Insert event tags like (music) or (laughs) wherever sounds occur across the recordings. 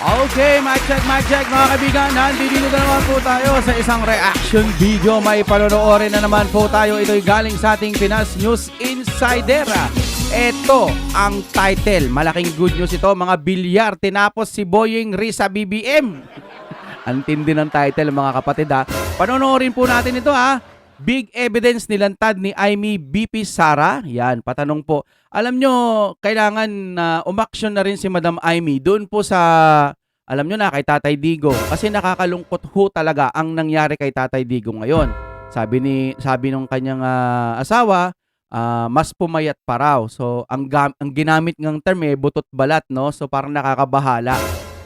Okay, mic check, mic check mga kaibigan. Nandito na naman po tayo sa isang reaction video. May panonoorin na naman po tayo. Ito'y galing sa ating Pinas News Insider. Ito ang title. Malaking good news ito. Mga bilyar. Tinapos si Boying Risa BBM. (laughs) Ang tindi ng title mga kapatid ha. Panonoorin po natin ito ha. Big evidence nilantad ni Aimee BP Sara. Yan, patanong po. Alam nyo, kailangan na umaksyon na rin si Madam Aimee doon po sa, alam nyo na, kay Tatay Digo. Kasi nakakalungkot ho talaga ang nangyari kay Tatay Digo ngayon. Sabi ni sabi nung kanyang ah, asawa, ah, mas pumayat pa raw. So, ang, ang ginamit ng term eh, butot balat, no? So, parang nakakabahala.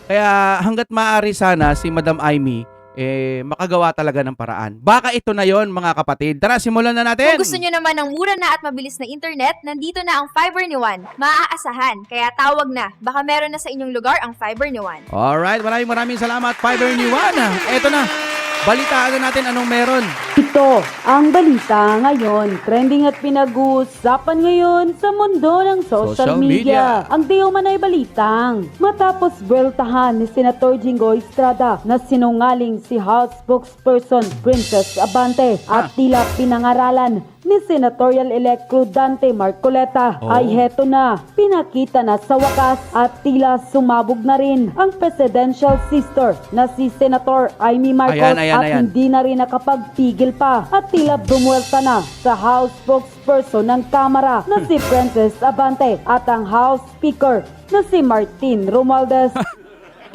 Kaya hanggat maaari sana si Madam Aimee eh makagawa talaga ng paraan. Baka ito na 'yon mga kapatid. Tara, simulan na natin. Kung gusto nyo naman ng mura na at mabilis na internet, nandito na ang Fiber ni Juan. Maaasahan, kaya tawag na. Baka meron na sa inyong lugar ang Fiber ni Juan. Alright, maraming maraming salamat Fiber ni Juan. Ito na. Balitaan na natin anong meron. Ito ang balita ngayon. Trending at pinag-uusapan ngayon sa mundo ng social, Social media. media. Ang di umanay balitang. Matapos buweltahan ni Senator Jingo Estrada na sinungaling si House spokesperson Princess Abante Ah. at tila pinangaralan ni Senatorial-elect Crudante Marcoleta Oh. ay heto na, pinakita na sa wakas at tila sumabog na rin ang presidential sister na si Senator Amy Marcos Ayan, ayan, at ayan. hindi na rin nakapagpigil pa at tila bumuelta na sa House spokesperson ng Kamara na si (laughs) Princess Abante at ang House Speaker na si Martin Romualdez. (laughs)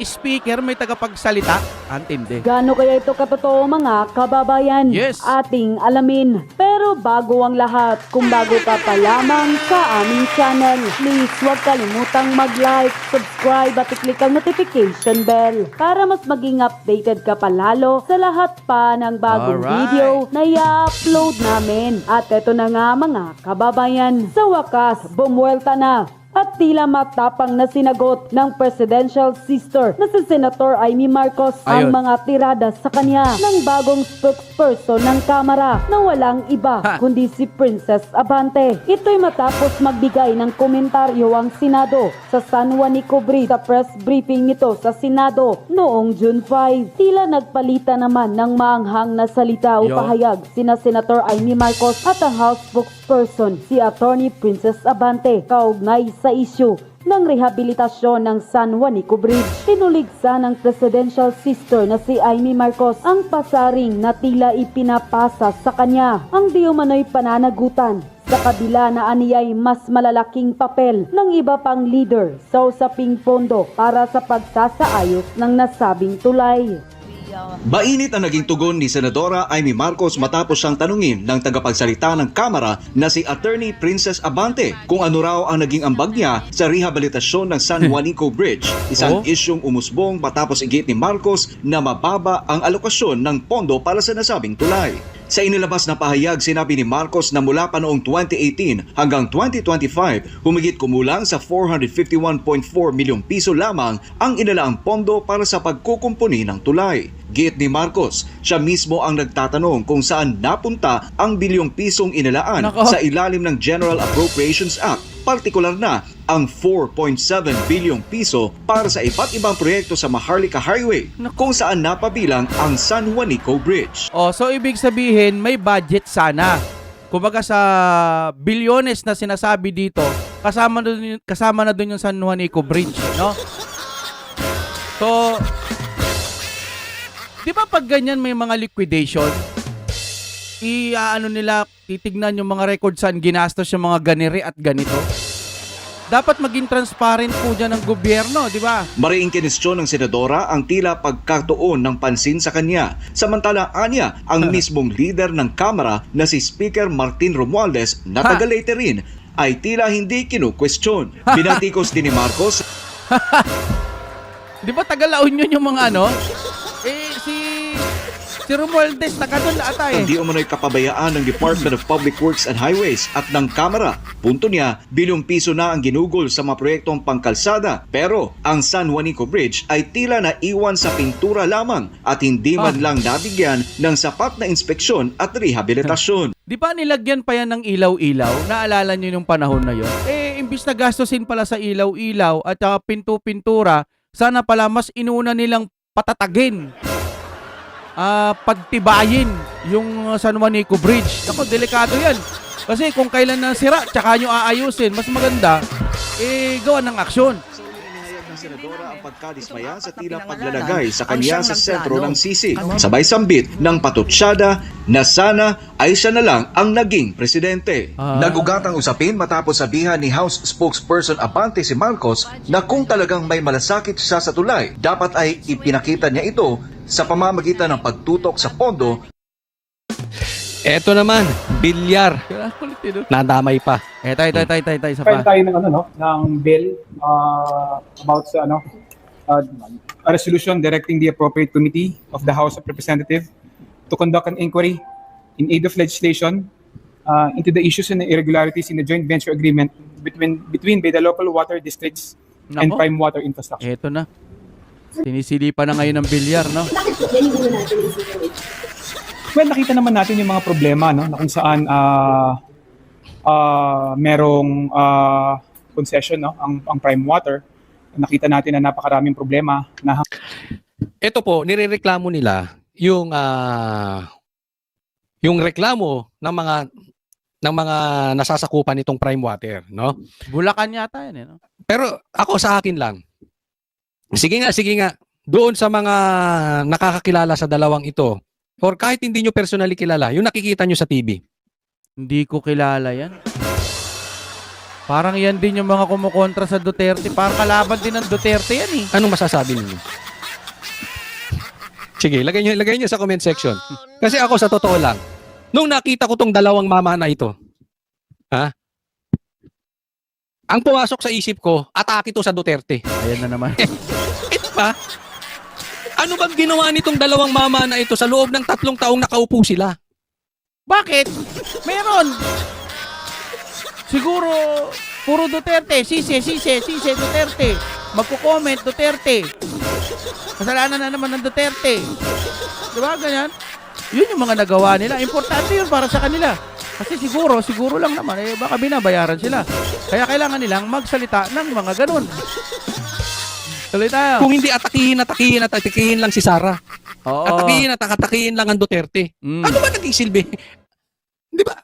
Speaker, may tagapagsalita. Antindi. Gaano kaya ito katotoo mga kababayan? Yes. Ating alamin. Pero bago ang lahat, kung bago ka pa lamang sa aming channel, please huwag kalimutang mag-like, subscribe at i-click ang notification bell para mas maging updated ka palalo sa lahat pa ng bagong Alright. video na i-upload namin. At eto na nga mga kababayan, sa wakas, bumuelta na at tila matapang na sinagot ng presidential sister na si Senator Amy Marcos Ayun. ang mga tirada sa kanya ng bagong spokesperson ng Kamara na walang iba Ha. kundi si Princess Abante. Ito'y matapos magbigay ng komentaryo ang Senado sa San Juanico Bridge sa press briefing nito sa Senado noong June 5. Tila nagpalita naman ng maanghang na salita o Yo. pahayag sina Senator Amy Marcos at ang House spokesperson si Attorney Princess Abante kaugnay sa isyu ng rehabilitasyon ng San Juanico Bridge. Pinuligsa ng presidential sister na si Amy Marcos ang pasaring na tila ipinapasa sa kanya ang di umano'y pananagutan sa kabila na aniyay mas malalaking papel ng iba pang leader sa usaping pondo para sa pagsasaayos ng nasabing tulay. Mainit ang naging tugon ni Senadora Amy Marcos matapos siyang tanungin ng tagapagsalita ng Kamara na si Attorney Princess Abante kung ano raw ang naging ambag niya sa rehabilitasyon ng San Juanico Bridge, isang Oh. isyong umusbong matapos igit ni Marcos na mababa ang alokasyon ng pondo para sa nasabing tulay. Sa inilabas na pahayag, sinabi ni Marcos na mula pa noong 2018 hanggang 2025, humigit kumulang sa 451.4 milyong piso lamang ang inalaang pondo para sa pagkukumpuni ng tulay. Giit ni Marcos, siya mismo ang nagtatanong kung saan napunta ang bilyong pisong inalaan Nako. sa ilalim ng General Appropriations Act, partikular na ang 4.7 bilyong piso para sa iba't ibang proyekto sa Maharlika Highway kung saan napabilang ang San Juanico Bridge. Oh, so ibig sabihin may budget sana. Kumbaga sa bilyones na sinasabi dito, kasama na dun, kasama na dun yung San Juanico Bridge, no? So, di ba pag ganyan may mga liquidation, i-ano nila, titignan yung mga records saan ginastos yung mga ganiri at ganito. Dapat maging transparent po dyan ng gobyerno, di ba? Mariing kinestyon ng senadora ang tila pagkatuon ng pansin sa kanya. Samantala anya ang mismong leader ng Kamara na si Speaker Martin Romualdez na Ha? taga Leyte rin ay tila hindi kinukwestiyon. (laughs) Binatikos din ni Marcos (laughs) Di ba taga La Union yung mga ano? Si... Romualdez, taga doon ata eh. hindi umano'y kapabayaan ng Department of Public Works and Highways at ng Kamara. Punto niya, bilyong piso na ang ginugol sa mga proyektong pangkalsada. Pero ang San Juanico Bridge ay tila na iwan sa pintura lamang at hindi man Ah. lang nabigyan ng sapat na inspeksyon at rehabilitasyon. (laughs) Di ba nilagyan pa yan ng ilaw-ilaw? Naalala nyo yung panahon na yon? Eh, imbis na gastusin pala sa ilaw-ilaw at saka pinto-pintura, sana pala mas inuna nilang patatagin, ah, pagtibayin yung uh, San Juanico Bridge. Ako, delikado yan. Kasi kung kailan na sira, tsaka nyo aayusin, mas maganda, eh, gawa ng aksyon. Sa uli inihayag ng senadora ang pagkadismaya sa tila paglalagay sa kanya sa sentro ng sisi. Sabay sambit ng patutsyada na sana ay siya na lang ang naging presidente. Nagugat ang usapin matapos sabihan ni House spokesperson Abante si Marcos na kung talagang may malasakit siya sa tulay, dapat ay ipinakita niya ito sa pamamagitan ng pagtutok sa pondo Eto naman, bilyar. Nadamay pa. Eh, tay, tay, tay, tay, tay, isa file pa. tayo ng ano no ng bill uh, about sa ano uh, a resolution directing the appropriate committee of the House of Representatives to conduct an inquiry in aid of legislation uh, into the issues and irregularities in the joint venture agreement between between by the local water districts and Nako. prime water infrastructure. Eto na. Sinisilipan na ngayon ng bilyar, no? Well, nakita naman natin yung mga problema no na kung saan uh, uh, merong uh, concession no ang ang prime water nakita natin na napakaraming problema na Ito po, nirereklamo nila yung ah, yung reklamo ng mga ng mga nasasakupan nitong prime water, no? Bulacan yata yan, eh, no? Pero ako sa akin lang. Sige nga, sige nga. Doon sa mga nakakakilala sa dalawang ito, or kahit hindi nyo personally kilala, yung nakikita nyo sa TV. Hindi ko kilala yan. Parang yan din yung mga kumukontra sa Duterte. Parang kalaban din ng Duterte yan eh. Anong masasabi ninyo? Sige, lagay nyo, lagay nyo sa comment section. Kasi ako sa totoo lang, nung nakita ko tong dalawang mama na ito, ha? Ang pumasok sa isip ko, atake to sa Duterte. Ayan na naman. (laughs) Ito ba? Ano bang ginawa nitong dalawang mama na ito sa loob ng tatlong taong nakaupo sila? Bakit? Meron. Siguro, puro Duterte. Sise, sise, sise, Duterte. Magko-comment, Duterte. Kasalanan na naman ng Duterte. Di ba, ganyan? Yun yung mga nagawa nila. Importante yun para sa kanila. Kasi siguro, siguro lang naman, eh, baka binabayaran sila. Kaya kailangan nilang magsalita ng mga ganun. Tuloy tayo. Kung hindi atakihin, atakihin, at atakihin lang si Sara. Oo. Atakihin at atakihin lang ang Duterte. Mm. Ano ba naging silbi? Di ba?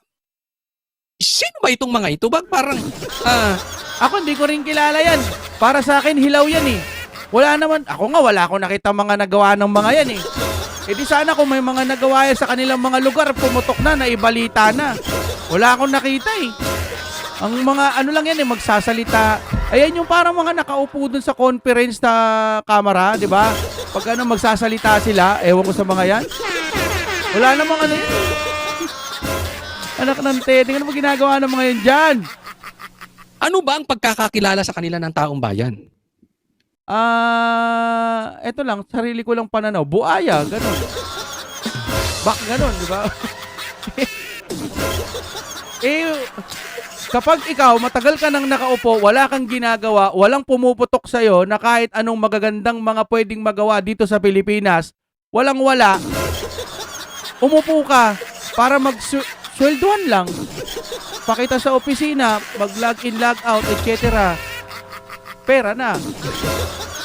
Sino ba itong mga ito? Ba parang, ah, Ako hindi ko rin kilala yan. Para sa akin, hilaw yan eh. Wala naman, ako nga wala akong nakita mga nagawa ng mga yan eh. E di sana kung may mga nagawa yan sa kanilang mga lugar, pumutok na, naibalita na. Wala akong nakita eh. Ang mga ano lang yan eh, magsasalita. Ayan yung parang mga nakaupo dun sa conference na camera, di ba? Pag ano, magsasalita sila, ewan ko sa mga yan. Wala namang ano yan. Anak ng tete, ano ba ginagawa ng mga yan dyan? ano ba ang pagkakakilala sa kanila ng taong bayan? Ah, eto lang, sarili ko lang pananaw. Buaya, ganun. Bak, ganun, di ba? (laughs) eh, kapag ikaw, matagal ka nang nakaupo, wala kang ginagawa, walang pumuputok sa'yo na kahit anong magagandang mga pwedeng magawa dito sa Pilipinas, walang wala, umupo ka para mag-sweldoan lang. Pakita sa opisina, mag-log in, log out, etc. Pera na.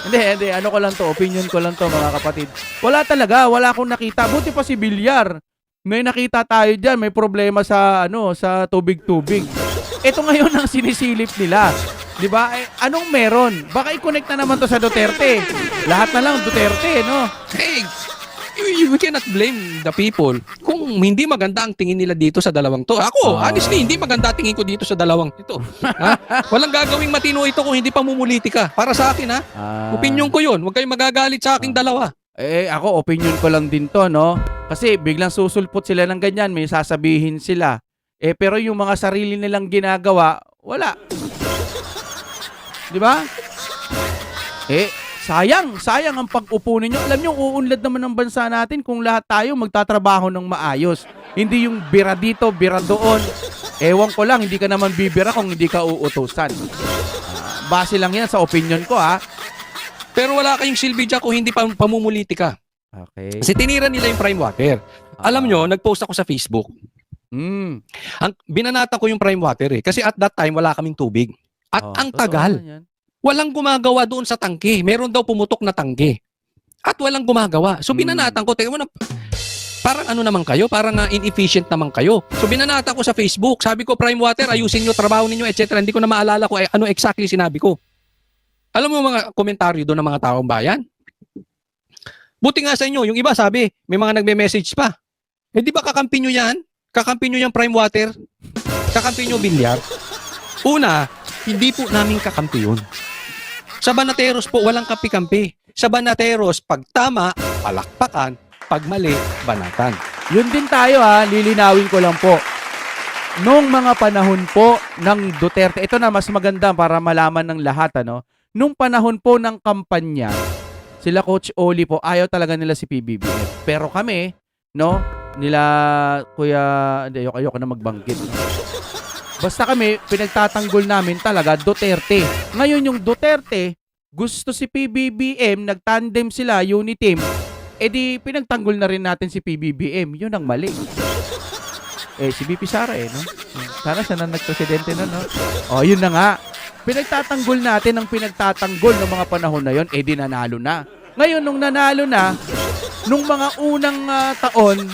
Hindi, hindi. Ano ko lang to. Opinion ko lang to, mga kapatid. Wala talaga. Wala akong nakita. Buti pa si Bilyar. May nakita tayo dyan. May problema sa, ano, sa tubig-tubig. Ito ngayon ang sinisilip nila. Di ba? Eh, anong meron? Baka i-connect na naman to sa Duterte. Lahat na lang Duterte, no? Hey, you, we cannot blame the people kung hindi maganda ang tingin nila dito sa dalawang to. Ako, Ah. honestly, hindi maganda tingin ko dito sa dalawang ito. ha? Walang gagawing matino ito kung hindi pa mumulitika. Para sa akin, ha? Ah. Opinion ko yun. Huwag kayong magagalit sa aking dalawa. Eh, ako, opinion ko lang din to, no? Kasi biglang susulpot sila ng ganyan, may sasabihin sila. Eh, pero yung mga sarili nilang ginagawa, wala. Di ba? Eh, sayang, sayang ang pag-upo ninyo. Alam nyo, uunlad naman ng bansa natin kung lahat tayo magtatrabaho ng maayos. Hindi yung bira dito, bira doon. Ewan ko lang, hindi ka naman bibira kung hindi ka uutusan. Ah, base lang yan sa opinion ko, ha? Pero wala kayong silbi dyan kung hindi pa pamumulitika. Okay. Kasi tinira nila yung prime water. Alam nyo, nag-post ako sa Facebook. Mm. Ang, binanata ko yung prime water eh. Kasi at that time, wala kaming tubig. At Oh, ang tagal. walang gumagawa doon sa tangke. Meron daw pumutok na tangke. At walang gumagawa. So Hmm. binanatan ko, teka mo na, parang ano naman kayo, parang ah, inefficient naman kayo. So binanatan ko sa Facebook, sabi ko, Prime Water, ayusin nyo, trabaho ninyo, etc. Hindi ko na maalala ko eh, ano exactly sinabi ko. Alam mo mga komentaryo doon ng mga taong bayan? Buti nga sa inyo, yung iba sabi, may mga nagme-message pa. Eh di ba kakampi nyo yan? Kakampi nyo yung Prime Water? Kakampi nyo bilyar? Una, hindi po namin kakampi yun. Sa Banateros po, walang kampi-kampi. Sa Banateros, pag tama, palakpakan. Pag mali, banatan. Yun din tayo ha, lilinawin ko lang po. Noong mga panahon po ng Duterte, ito na mas maganda para malaman ng lahat ano. Nung panahon po ng kampanya, sila Coach Oli po, ayaw talaga nila si PBBM. Pero kami, no, nila Kuya, hindi, ayoko, ayoko na magbanggit. Basta kami, pinagtatanggol namin talaga Duterte. Ngayon yung Duterte, gusto si PBBM, nagtandem sila, unity team, edi pinagtanggol na rin natin si PBBM. Yun ang mali. Eh, si BP Sara eh, no? Sana siya na nagpresidente na, no? O, yun na nga. Pinagtatanggol natin ang pinagtatanggol ng mga panahon na yon, eh di nanalo na. Ngayon, nung nanalo na, nung mga unang ah, taon,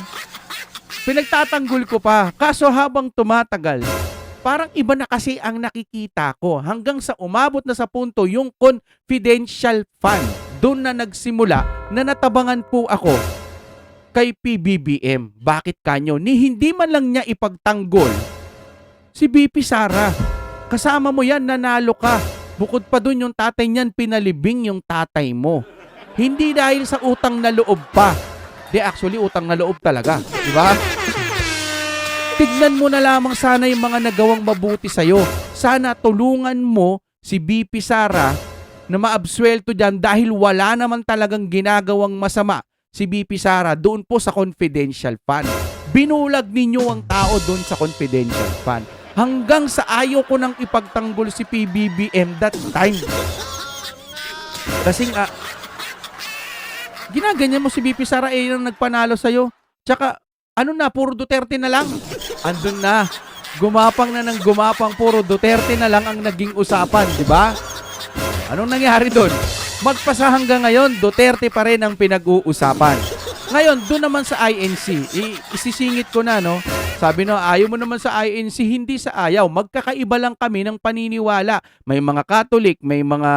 pinagtatanggol ko pa. Kaso habang tumatagal, parang iba na kasi ang nakikita ko hanggang sa umabot na sa punto yung confidential fund. Doon na nagsimula na natabangan po ako kay PBBM. Bakit kanyo? Ni hindi man lang niya ipagtanggol si BP Sara. Kasama mo yan, nanalo ka. Bukod pa dun yung tatay niyan, pinalibing yung tatay mo. Hindi dahil sa utang na loob pa. Di actually, utang na loob talaga. Di ba? Tignan mo na lamang sana yung mga nagawang mabuti sa'yo. Sana tulungan mo si BP Sara na maabswelto dyan dahil wala naman talagang ginagawang masama si BP Sara doon po sa confidential fund. Binulag ninyo ang tao doon sa confidential fund. Hanggang sa ayaw ko nang ipagtanggol si PBBM that time. Kasi nga, ginaganyan mo si BP Sara eh yung nagpanalo sa'yo. Tsaka, ano na, puro Duterte na lang. Andun na. Gumapang na ng gumapang, puro Duterte na lang ang naging usapan, di ba? Anong nangyari doon? Magpasa hanggang ngayon, Duterte pa rin ang pinag-uusapan. Ngayon, doon naman sa INC, i- isisingit ko na, no? Sabi no, ayaw mo naman sa INC, hindi sa ayaw. Magkakaiba lang kami ng paniniwala. May mga Catholic, may mga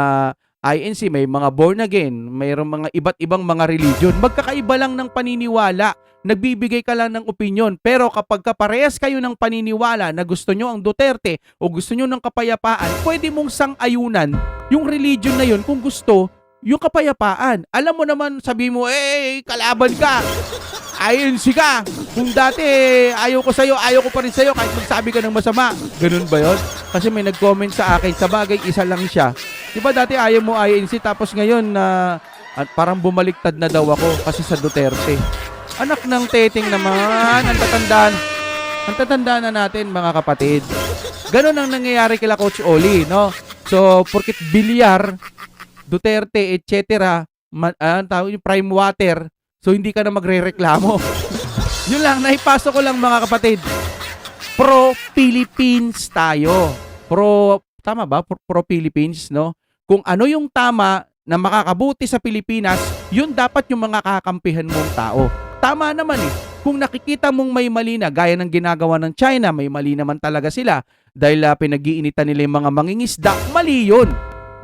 INC, may mga born again, mayroong mga iba't ibang mga religion. Magkakaiba lang ng paniniwala. Nagbibigay ka lang ng opinion. Pero kapag kaparehas kayo ng paniniwala na gusto nyo ang Duterte o gusto nyo ng kapayapaan, pwede mong sang-ayunan yung religion na yun kung gusto yung kapayapaan. Alam mo naman, sabi mo, eh, kalaban ka. INC ka. Kung dati ayaw ko sa'yo, ayaw ko pa rin sa'yo kahit magsabi ka ng masama. Ganun ba yon? Kasi may nag-comment sa akin, sa bagay isa lang siya. Di ba dati ayaw mo INC tapos ngayon na at parang bumaliktad na daw ako kasi sa Duterte. Anak ng teting naman, ang tatandaan. Ang tatandaan na natin mga kapatid. Ganun ang nangyayari kila Coach Oli, no? So, porkit bilyar, Duterte, etc., ma- ah, ang tawag yung prime water, so hindi ka na magre-reklamo. (laughs) Yun lang, naipasok ko lang mga kapatid. Pro-Philippines tayo. Pro, tama ba? Pro- Pro-Philippines, no? Kung ano yung tama na makakabuti sa Pilipinas, yun dapat yung mga kakampihan mong tao. Tama naman eh. Kung nakikita mong may mali na, gaya ng ginagawa ng China, may mali naman talaga sila dahil uh, pinag-iinitan nila yung mga mangingisda, mali yun.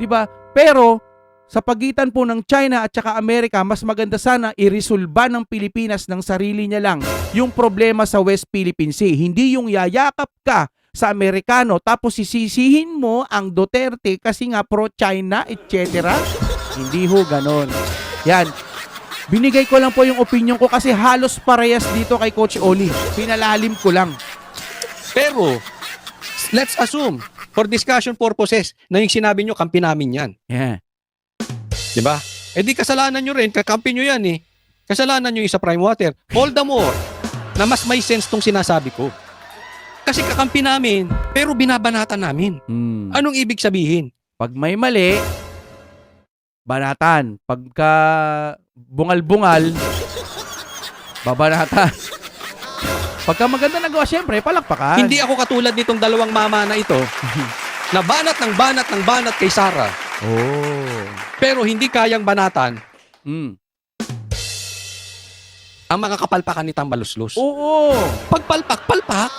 ba? Pero sa pagitan po ng China at saka Amerika, mas maganda sana iresolba ng Pilipinas ng sarili niya lang yung problema sa West Philippine Sea. Hindi yung yayakap ka sa Amerikano tapos sisisihin mo ang Duterte kasi nga pro-China, etc. Hindi ho ganon. Yan. Binigay ko lang po yung opinion ko kasi halos parehas dito kay Coach Oli. Pinalalim ko lang. Pero, let's assume, for discussion purposes, na yung sinabi nyo, kampi namin yan. Yeah. Di ba? Eh di kasalanan nyo rin, kakampi nyo yan eh. Kasalanan nyo yung sa prime water. All the more na mas may sense tong sinasabi ko. Kasi kakampi namin, pero binabanatan namin. Hmm. Anong ibig sabihin? Pag may mali, banatan. Pagka bungal-bungal, babanatan. Pagka maganda nagawa, syempre, palakpakan. Hindi ako katulad nitong dalawang mama na ito (laughs) na banat ng banat ng banat kay Sarah Oh. Pero hindi kayang banatan Mm. ang mga kapalpakan ni Tambaluslos. Oo. Pagpalpak, palpak.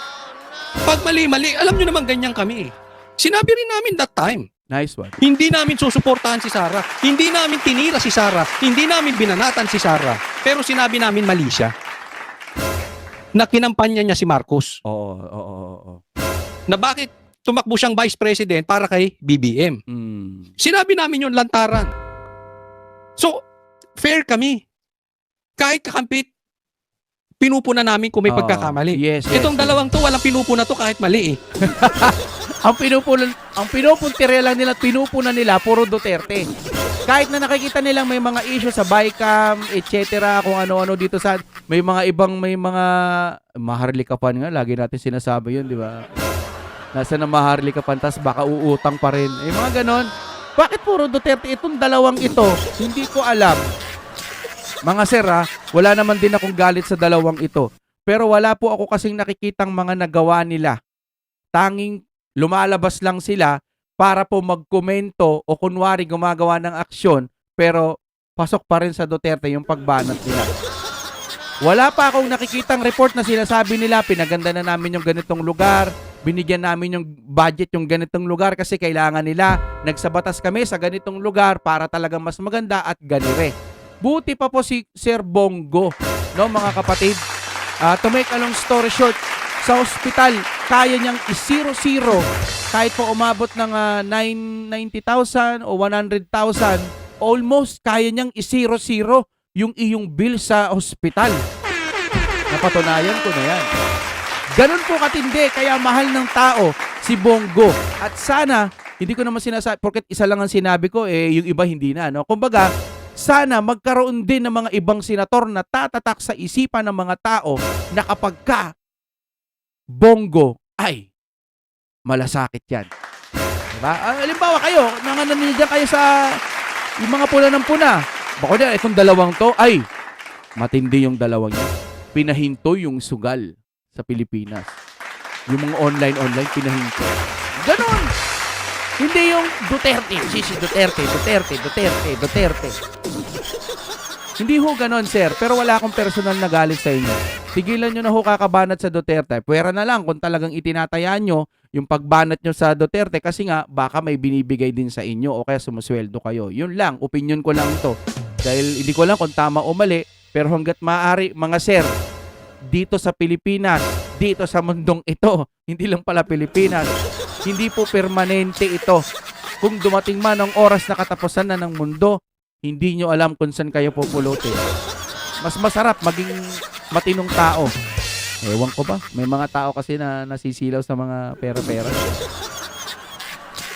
Pag mali-mali, alam nyo naman ganyan kami. Sinabi rin namin that time. Nice one. Hindi namin susuportahan si Sarah. Hindi namin tinira si Sarah. Hindi namin binanatan si Sarah. Pero sinabi namin mali siya. Na kinampanya niya si Marcos. Oo, oo, oo. Na bakit tumakbo siyang vice president para kay BBM. Mm. Sinabi namin yun lantaran. So, fair kami. Kahit kakampit, pinupuna namin kung may Oo. pagkakamali. Yes, yes, Itong dalawang to, walang pinupuna to kahit mali eh. (laughs) ang pinupunan ang pinupuntirya lang nila at pinupunan nila puro Duterte. Kahit na nakikita nilang may mga issue sa Bicam, etc. kung ano-ano dito sa may mga ibang may mga maharlikapan nga lagi natin sinasabi 'yun, di ba? Nasa na maharlikapan tas baka uutang pa rin. Eh mga ganon. Bakit puro Duterte itong dalawang ito? Hindi ko alam. Mga sir ha, wala naman din akong galit sa dalawang ito. Pero wala po ako kasing nakikitang mga nagawa nila. Tanging lumalabas lang sila para po magkomento o kunwari gumagawa ng aksyon pero pasok pa rin sa Duterte yung pagbanat nila. Wala pa akong nakikitang report na sinasabi nila pinaganda na namin yung ganitong lugar, binigyan namin yung budget yung ganitong lugar kasi kailangan nila. Nagsabatas kami sa ganitong lugar para talagang mas maganda at ganire. Buti pa po si Sir Bongo, no mga kapatid. Ah, to make a long story short, sa ospital, kaya niyang i-zero-zero kahit po umabot ng ah, 990,000 o 100,000, almost kaya niyang i-zero-zero yung iyong bill sa ospital. Napatunayan ko na yan. Ganun po katindi, kaya mahal ng tao si Bongo. At sana, hindi ko naman sinasabi, porket isa lang ang sinabi ko, eh, yung iba hindi na. No? Kumbaga, sana magkaroon din ng mga ibang senator na tatatak sa isipan ng mga tao na kapag ka Bongo, ay, malasakit yan. Diba? Ah, halimbawa kayo, nangananigan kayo sa yung mga pula ng puna. Bako na, itong dalawang to, ay, matindi yung dalawang yan. Pinahinto yung sugal sa Pilipinas. Yung mga online-online, pinahinto. Ganon! Hindi yung Duterte, si si Duterte, Duterte, Duterte, Duterte. Hindi ho ganon, sir. Pero wala akong personal na galit sa inyo. Tigilan nyo na ho kakabanat sa Duterte. Pwera na lang kung talagang itinataya nyo yung pagbanat nyo sa Duterte kasi nga baka may binibigay din sa inyo o kaya sumusweldo kayo. Yun lang, opinion ko lang to. Dahil hindi ko lang kung tama o mali, pero hanggat maaari, mga sir, dito sa Pilipinas, dito sa mundong ito, hindi lang pala Pilipinas, hindi po permanente ito. Kung dumating man ang oras na katapusan na ng mundo, hindi nyo alam kung saan kayo pupulutin. Mas masarap maging matinong tao. Ewan ko ba? May mga tao kasi na nasisilaw sa mga pera-pera.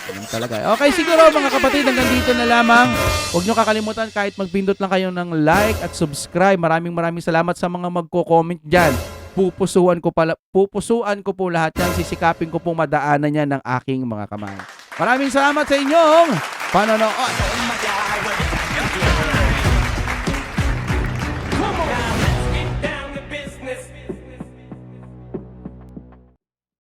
Ganun talaga. Okay, siguro mga kapatid, hanggang dito na lamang. Huwag nyo kakalimutan kahit magpindot lang kayo ng like at subscribe. Maraming maraming salamat sa mga magko-comment dyan. Pupusuan ko pala, pupusuan ko po lahat yan. Sisikapin ko pong madaanan yan ng aking mga kamay. Maraming salamat sa inyong panonood.